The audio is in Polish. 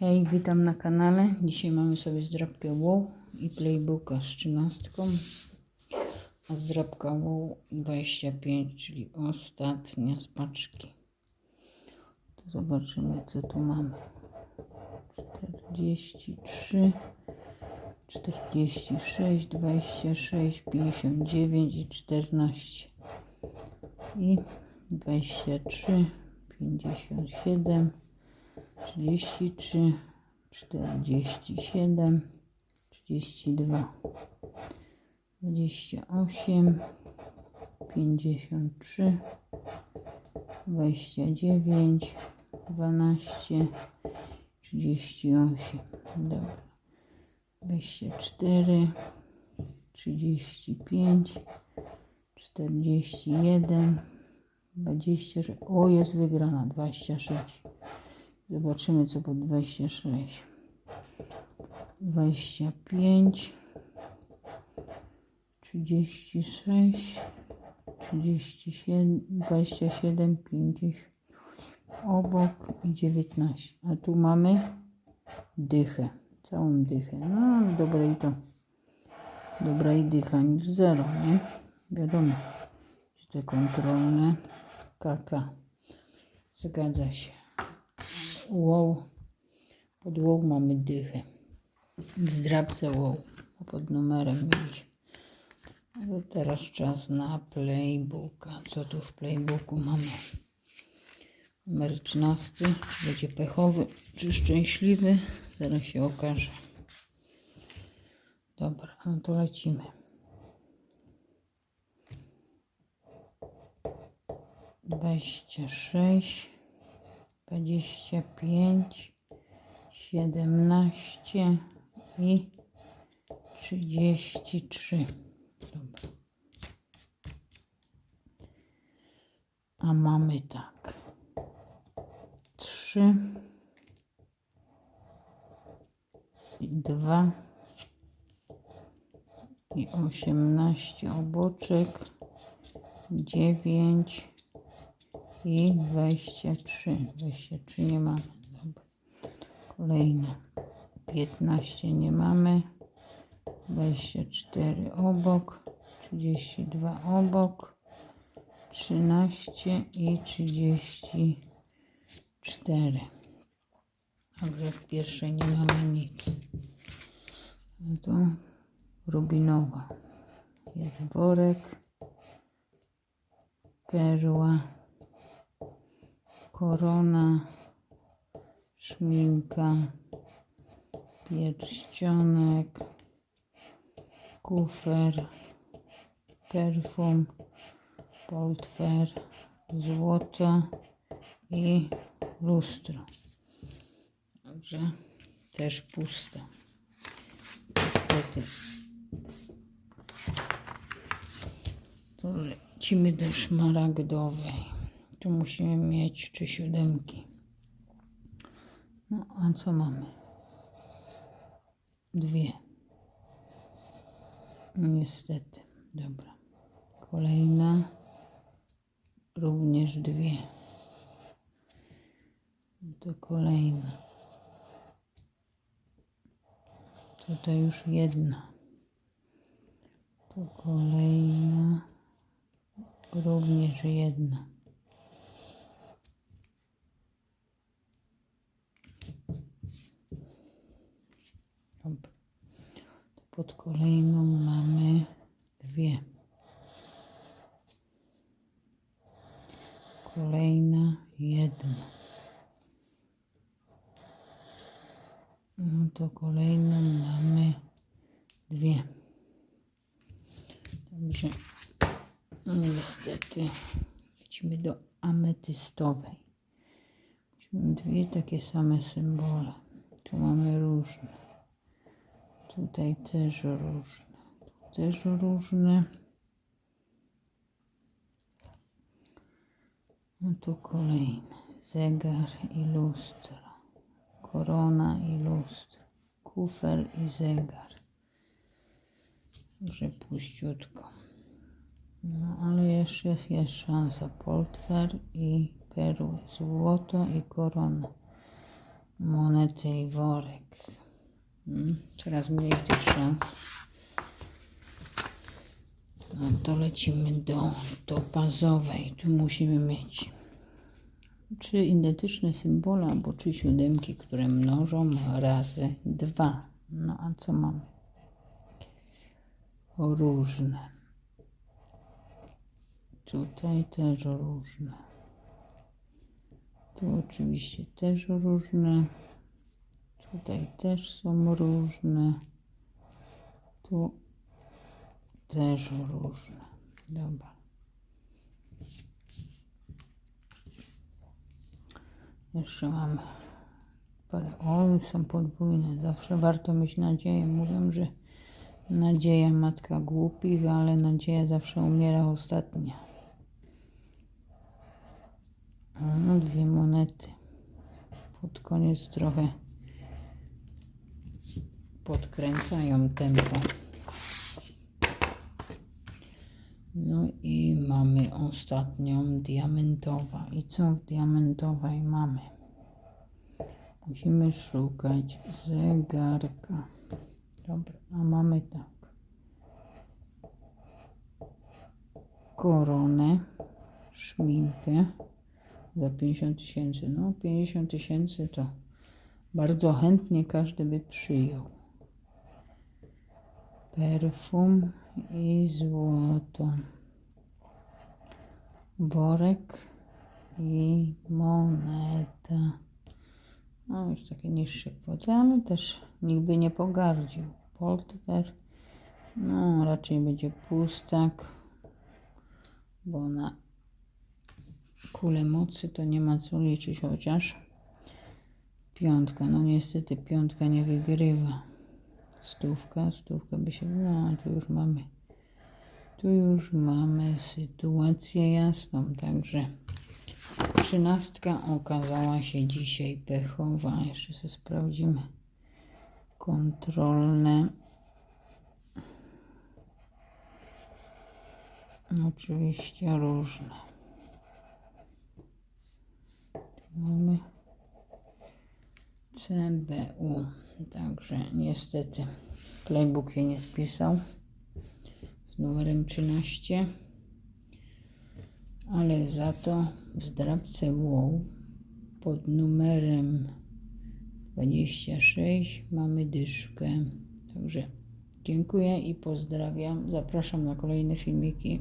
Hej, witam na kanale. Dzisiaj mamy sobie zdrabkę WoW i playbooka z 13. A zdrabka WoW 25, czyli ostatnia z paczki. To zobaczymy co tu mamy. 43, 46, 26, 59 i 14. I 23, 57. 33, 47, 32, 28, 53, 29, 12, 38. Dobra. 24, 35, 41, 26. O, jest wygrana 26. Zobaczymy co po 26. 25 36 37 27 50 obok i 19. A tu mamy dychę. Całą dychę. No ale dobre i to. Dobra i dycha niż zero, nie? Wiadomo. Te kontrolne. KK. Zgadza się. Wow. Pod wow mamy dychę. W zdrabce wow. Pod numerem mieliśmy. Teraz czas na playbooka. Co tu w playbooku mamy? Numer 13. Czy będzie pechowy, czy szczęśliwy? Zaraz się okaże. Dobra, no to lecimy. Dwadzieścia sześć. 25, 17 i 33. Dobra. A mamy tak. 3 i 2 i 18 oboczek 9 i 23. 23 nie mamy. Dobra. Kolejne. 15 nie mamy. 24 obok. 32 obok. 13 i 34. Dobrze, w pierwszej nie mamy nic. No to rubinowa. Jest worek. Perła korona, szminka, pierścionek, kufer, perfum, portfer, złoto i lustro. Dobrze, też puste. Niestety. To lecimy do szmaragdowej. Tu musimy mieć trzy siódemki. No, a co mamy? Dwie. Niestety. Dobra. Kolejna. Również dwie. To kolejna. Tutaj już jedna. To kolejna. Również jedna. Dobra. To pod kolejną mamy dwie. Kolejna jedna. No to kolejną mamy dwie. Dobrze. No niestety lecimy do ametystowej. Musimy dwie takie same symbole. Tu mamy różne. Tutaj też różne. Też różne. No tu kolejny. Zegar i lustro. Korona i lustro. Kufer i zegar. Może puściutko. No ale jeszcze jest, jest szansa. Portfer i perły. Złoto i korona. monety i worek. Mm, Coraz mniej tych szans. No to lecimy do topazowej. Tu musimy mieć trzy identyczne symbole albo trzy siódemki, które mnożą razy dwa. No a co mamy? Różne. Tutaj też różne. Tu oczywiście też różne. Tutaj też są różne. Tu też różne. Dobra. Jeszcze mamy parę. O, są podwójne. Zawsze warto mieć nadzieję. Mówią, że nadzieja matka głupich, ale nadzieja zawsze umiera ostatnia. No, dwie monety. Pod koniec trochę podkręcają tempo. No i mamy ostatnią diamentowa. I co w diamentowej mamy? Musimy szukać zegarka. Dobra, a mamy tak. Koronę, szminkę za 50 tysięcy. No 50 tysięcy to bardzo chętnie każdy by przyjął. Perfum i złoto. Worek i moneta. No już takie niższe kwoty, ale też nikt by nie pogardził. Portfer, no raczej będzie pustak, bo na kulę mocy to nie ma co liczyć, chociaż piątka, no niestety piątka nie wygrywa. Stówka, stówka by się, no tu już mamy, tu już mamy sytuację jasną, także trzynastka okazała się dzisiaj pechowa. Jeszcze sobie sprawdzimy kontrolne. Oczywiście różne. Tu mamy CBU. Także niestety playbook się nie spisał z numerem 13. Ale za to w zdrabce WOW pod numerem 26 mamy dyszkę. Także dziękuję i pozdrawiam. Zapraszam na kolejne filmiki.